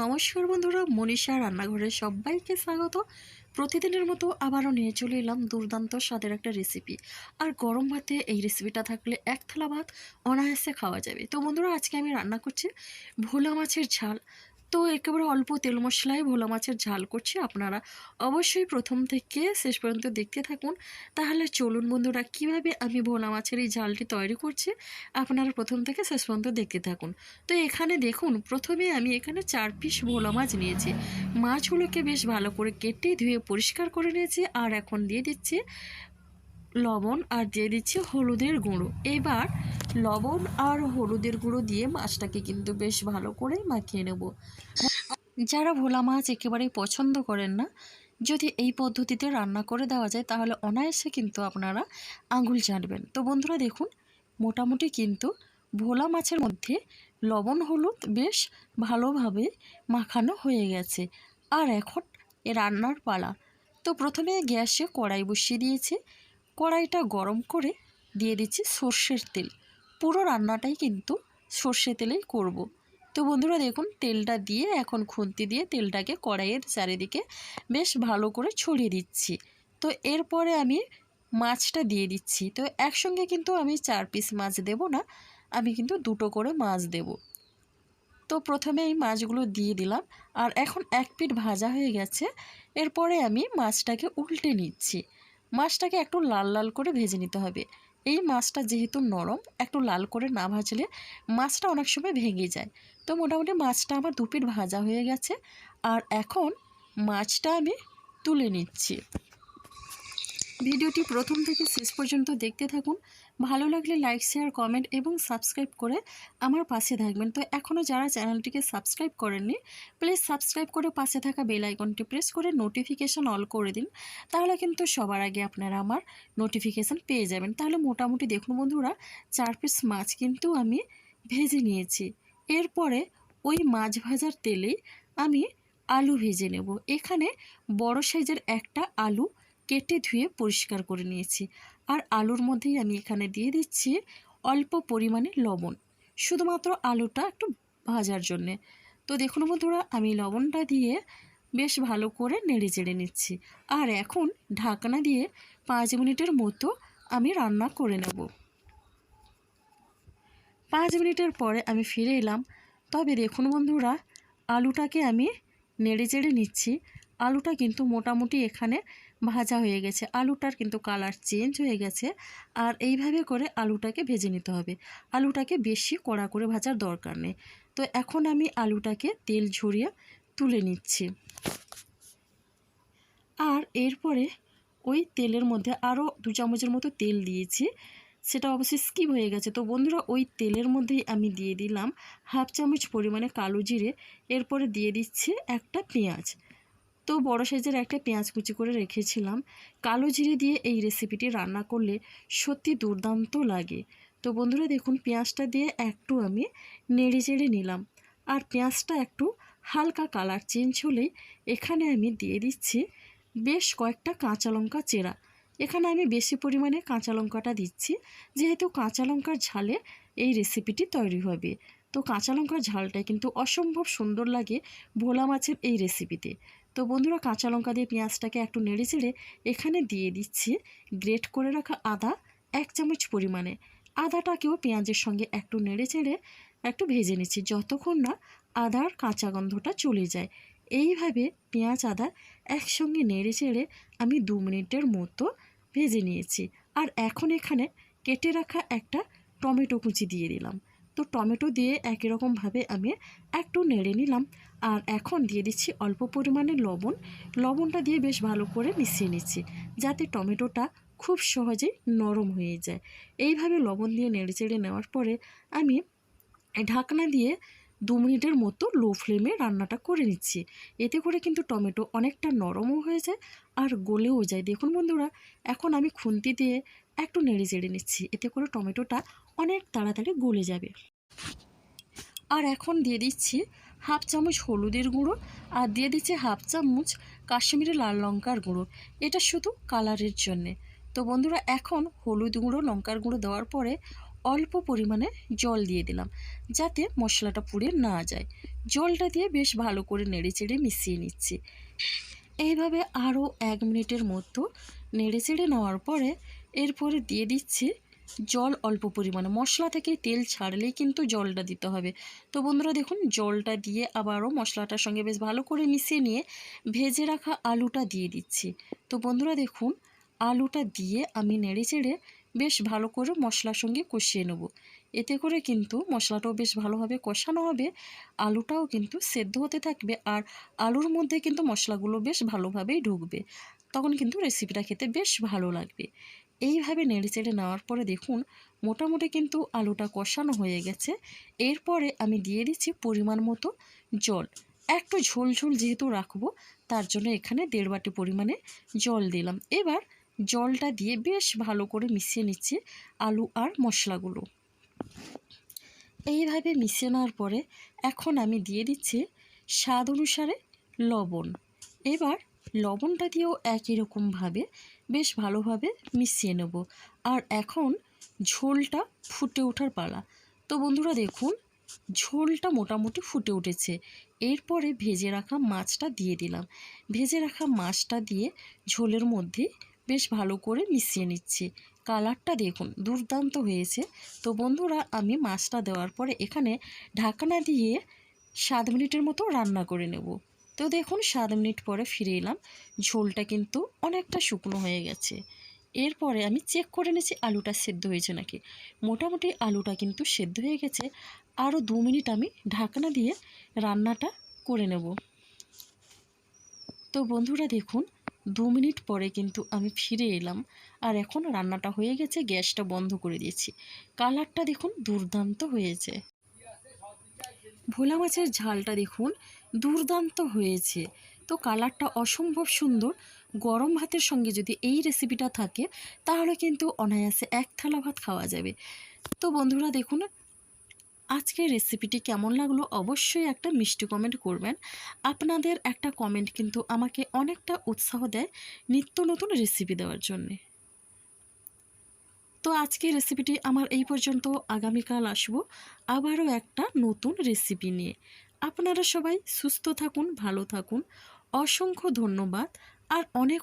নমস্কার বন্ধুরা, মনীষা রান্নাঘরে সবাইকে স্বাগত। প্রতিদিনের মতো আবারও নিয়ে চলে এলাম দুর্দান্ত স্বাদের একটা রেসিপি আর গরম ভাতে এই রেসিপিটা থাকলে এক থালা ভাত অনায়াসে খাওয়া যাবে। তো বন্ধুরা, আজকে আমি রান্না করছি ভোলা মাছের ঝাল। তো একেবারে অল্প তেল মশলায় ভোলা মাছের ঝাল করছি। আপনারা অবশ্যই প্রথম থেকে শেষ পর্যন্ত দেখতে থাকুন। তাহলে চলুন বন্ধুরা, কীভাবে আমি ভোলা মাছের এই ঝালটি তৈরি করছি, আপনারা প্রথম থেকে শেষ পর্যন্ত দেখতে থাকুন। তো এখানে দেখুন, প্রথমে আমি এখানে চার পিস ভোলা মাছ নিয়েছি। মাছগুলোকে বেশ ভালো করে কেটে ধুয়ে পরিষ্কার করে নিয়েছি আর এখন দিয়ে দিচ্ছি লবণ আর দিয়ে দিচ্ছি হলুদের গুঁড়ো। এবার লবণ আর হলুদের গুঁড়ো দিয়ে মাছটাকে কিন্তু বেশ ভালো করে মাখিয়ে নেব। যারা ভোলা মাছ একেবারেই পছন্দ করেন না, যদি এই পদ্ধতিতে রান্না করে দেওয়া যায়, তাহলে অনায়াসে কিন্তু আপনারা আঙুল চাটবেন। তো বন্ধুরা দেখুন, মোটামুটি কিন্তু ভোলা মাছের মধ্যে লবণ, হলুদ বেশ ভালোভাবে মাখানো হয়ে গেছে। আর এখন এ রান্নার পালা। তো প্রথমে গ্যাসে কড়াই বসিয়ে দিয়েছি। কড়াইটা গরম করে দিয়ে দিচ্ছি সর্ষের তেল। পুরো রান্নাটাই কিন্তু সর্ষে তেলেই করব। তো বন্ধুরা দেখুন, তেলটা দিয়ে, এখন খুন্তি দিয়ে তেলটাকে কড়াইয়ের চারিদিকে বেশ ভালো করে ছড়িয়ে দিচ্ছি। তো এরপরে আমি মাছটা দিয়ে দিচ্ছি। তো একসঙ্গে কিন্তু আমি চার পিস মাছ দেব না, আমি কিন্তু দুটো করে মাছ দেব। তো প্রথমে এই মাছগুলো দিয়ে দিলাম, আর এখন এক পিঠ ভাজা হয়ে গেছে। এরপরে আমি মাছটাকে উল্টে নিচ্ছি। মাছটাকে একটু লাল লাল করে ভেজে নিতে হবে। এই মাছটা যেহেতু নরম, একটু লাল করে না ভাজলে মাছটা অনেক সময় ভেঙে যায়। তো মোটামুটি মাছটা আমার দুপিট ভাজা হয়ে গেছে। আর এখন মাছটা আমি তুলে নিচ্ছি। ভিডিওটি প্রথম থেকে শেষ পর্যন্ত দেখতে থাকুন। ভালো লাগলে লাইক শেয়ার কমেন্ট এবং সাবস্ক্রাইব করে আমার পাশে থাকবেন। তো এখনও যারা চ্যানেলটিকে সাবস্ক্রাইব করেননি প্লিজ সাবস্ক্রাইব করে পাশে থাকা বেল আইকনটি প্রেস করে নোটিফিকেশান অল করে দিন। তাহলে কিন্তু সবার আগে আপনারা আমার নোটিফিকেশান পেয়ে যাবেন। তাহলে মোটামুটি দেখুন বন্ধুরা, চার পিস মাছ কিন্তু আমি ভেজে নিয়েছি। এরপরে ওই মাছ ভাজার তেলেই আমি আলু ভেজে নেব। এখানে বড় সাইজের একটা আলু কেটে ধুয়ে পরিষ্কার করে নিয়েছি। আর আলুর মধ্যেই আমি এখানে দিয়ে দিচ্ছি অল্প পরিমাণে লবণ। শুধুমাত্র আলুটা একটু ভাজার জন্যে। তো দেখুন বন্ধুরা, আমি লবণটা দিয়ে বেশ ভালো করে নেড়ে চেড়ে নিচ্ছি। আর এখন ঢাকনা দিয়ে পাঁচ মিনিটের মতো আমি রান্না করে নেব। পাঁচ মিনিটের পরে আমি ফিরে এলাম। তবে দেখুন বন্ধুরা, আলুটাকে আমি নেড়ে চেড়ে নিচ্ছি। আলুটা কিন্তু মোটামুটি এখানে ভাজা হয়ে গেছে। আলুটার কিন্তু কালার চেঞ্জ হয়ে গেছে। আর এইভাবে করে আলুটাকে ভেজে নিতে হবে। আলুটাকে বেশি কড়া করে ভাজার দরকার নেই। তো এখন আমি আলুটাকে তেল ঝরিয়ে তুলে নিচ্ছি। আর এরপরে ওই তেলের মধ্যে আরও দু চামচের মতো তেল দিয়েছি। সেটা অবশ্যই স্কিপ হয়ে গেছে। তো বন্ধুরা, ওই তেলের মধ্যেই আমি দিয়ে দিলাম হাফ চামচ পরিমাণে কালো জিরে। এরপরে দিয়ে দিচ্ছি একটা পেঁয়াজ। তো বড় সাইজের একটা পেঁয়াজ কুচি করে রেখেছিলাম, কালো জিরে দিয়ে এই রেসিপিটি রান্না করলে সত্যি দুর্দান্ত লাগে। তো বন্ধুরা দেখুন, পেঁয়াজটা দিয়ে একটু আমি নেড়ে চেড়ে নিলাম। আর পেঁয়াজটা একটু হালকা কালার চেঞ্জ হলেই এখানে আমি দিয়ে দিচ্ছি বেশ কয়েকটা কাঁচা লঙ্কা চেরা। এখানে আমি বেশি পরিমাণে কাঁচা লঙ্কাটা দিচ্ছি, যেহেতু কাঁচা লঙ্কার ঝালে এই রেসিপিটি তৈরি হবে। তো কাঁচা লঙ্কার ঝালটা কিন্তু অসম্ভব সুন্দর লাগে ভোলা মাছের এই রেসিপিতে তো বন্ধুরা কাঁচা লঙ্কা দিয়ে পেঁয়াজটাকে একটু নেড়ে চেড়ে এখানে দিয়ে দিচ্ছি। গ্রেট করে রাখা আদা এক চামচ পরিমাণে। আদাটাকেও পেঁয়াজের সঙ্গে একটু নেড়ে চেড়ে একটু ভেজে নিচ্ছি যতক্ষণ না আদার কাঁচা গন্ধটা চলে যায়। এইভাবে পেঁয়াজ, আদা একসঙ্গে নেড়ে চেড়ে আমি দু মিনিটের মতো ভেজে নিয়েছি। আর এখন এখানে কেটে রাখা একটা টমেটো কুচি দিয়ে দিলাম। তো টমেটো দিয়ে একই রকমভাবে আমি একটু নেড়ে নিলাম। আর এখন দিয়ে দিচ্ছি অল্প পরিমাণে লবণ। লবণটা দিয়ে বেশ ভালো করে মিশিয়ে নিচ্ছি যাতে টমেটোটা খুব সহজেই নরম হয়ে যায়। এইভাবে লবণ দিয়ে নেড়ে চেড়ে নেওয়ার পরে আমি ঢাকনা দিয়ে দু মিনিটের মতো লো ফ্লেমে রান্নাটা করে নিচ্ছি। এতে করে কিন্তু টমেটো অনেকটা নরমও হয়ে যায় আর গলেও যায়। দেখুন বন্ধুরা, এখন আমি খুন্তি দিয়ে একটু নেড়ে চেড়ে নিচ্ছি। এতে করে টমেটোটা অনেক তাড়াতাড়ি গলে যাবে। আর এখন দিয়ে দিচ্ছি হাফ চামচ হলুদের গুঁড়ো আর দিয়ে দিচ্ছি হাফ চামচ কাশ্মীরি লাল লঙ্কার গুঁড়ো। এটা শুধু কালারের জন্যে। তো বন্ধুরা, এখন হলুদ গুঁড়ো, লঙ্কার গুঁড়ো দেওয়ার পরে অল্প পরিমাণে জল দিয়ে দিলাম যাতে মশলাটা পুড়ে না যায়। জলটা দিয়ে বেশ ভালো করে নেড়ে চেড়ে মিশিয়ে নিচ্ছি। এইভাবে আরও এক মিনিটের মতো নেড়ে চেড়ে নেওয়ার পরে এরপরে দিয়ে দিচ্ছি জল অল্প পরিমাণে। মশলা থেকে তেল ছাড়লেই কিন্তু জলটা দিতে হবে। তো বন্ধুরা দেখুন, জলটা দিয়ে আবারও মশলাটার সঙ্গে বেশ ভালো করে মিশিয়ে নিয়ে ভেজে রাখা আলুটা দিয়ে দিচ্ছি। তো বন্ধুরা দেখুন, আলুটা দিয়ে আমি নেড়ে চেড়ে বেশ ভালো করে মশলার সঙ্গে কষিয়ে নেব। এতে করে কিন্তু মশলাটাও বেশ ভালোভাবে কষানো হবে, আলুটাও কিন্তু সেদ্ধ হতে থাকবে আর আলুর মধ্যে কিন্তু মশলাগুলো বেশ ভালোভাবেই ঢুকবে। তখন কিন্তু রেসিপিটা খেতে বেশ ভালো লাগবে। এইভাবে নেড়ে চেড়ে নেওয়ার পরে দেখুন, মোটামুটি কিন্তু আলুটা কষানো হয়ে গেছে। এরপরে আমি দিয়ে দিচ্ছি পরিমাণ মতো জল। একটু ঝোল ঝোল যেহেতু রাখব, তার জন্য এখানে দেড় বাটি পরিমাণে জল দিলাম। এবার জলটা দিয়ে বেশ ভালো করে মিশিয়ে নিচ্ছি আলু আর মশলাগুলো। এইভাবে মিশিয়ে নেওয়ার পরে এখন আমি দিয়ে দিচ্ছি স্বাদ অনুসারে লবণ। এবার লবণটা দিয়েও একই রকমভাবে বেশ ভালোভাবে মিশিয়ে নেব। আর এখন ঝোলটা ফুটে ওঠার পালা। তো বন্ধুরা দেখুন, ঝোলটা মোটামুটি ফুটে উঠেছে। এরপরে ভেজে রাখা মাছটা দিয়ে দিলাম। ভেজে রাখা মাছটা দিয়ে ঝোলের মধ্যে বেশ ভালো করে মিশিয়ে নিচ্ছি। কালারটা দেখুন, দুর্দান্ত হয়েছে। তো বন্ধুরা, আমি মাছটা দেওয়ার পরে এখানে ঢাকনা দিয়ে সাত মিনিটের মতো রান্না করে নেব। তো দেখুন, সাত মিনিট পরে ফিরে এলাম। ঝোলটা কিন্তু অনেকটা শুকনো হয়ে গেছে। এরপরে আমি চেক করে নিয়েছি, আলুটা সেদ্ধ হয়েছে নাকি। মোটামুটি আলুটা কিন্তু সেদ্ধ হয়ে গেছে। আরও দু মিনিট আমি ঢাকনা দিয়ে রান্নাটা করে নেব। তো বন্ধুরা, দেখুন, দু মিনিট পরে কিন্তু আমি ফিরে এলাম। আর এখন রান্নাটা হয়ে গেছে, গ্যাসটা বন্ধ করে দিয়েছি। কালারটা দেখুন দুর্দান্ত হয়েছে। ভোলা মাছের ঝালটা দেখুন দুর্দান্ত হয়েছে। তো কালারটা অসম্ভব সুন্দর। গরম ভাতের সঙ্গে যদি এই রেসিপিটা থাকে, তাহলে কিন্তু অনায়াসে এক থালা ভাত খাওয়া যাবে। তো বন্ধুরা দেখুন, আজকের রেসিপিটি কেমন লাগল অবশ্যই একটা মিষ্টি কমেন্ট করবেন। আপনাদের একটা কমেন্ট কিন্তু আমাকে অনেকটা উৎসাহ দেয় নিত্য নতুন রেসিপি দেওয়ার জন্যে। তো আজকের রেসিপিটি আমার এই পর্যন্ত। আগামীকাল আসব আবারও একটা নতুন রেসিপি নিয়ে। আপনারা সবাই সুস্থ থাকুন ভালো থাকুন। অসংখ্য ধন্যবাদ। আর অনেক অনেক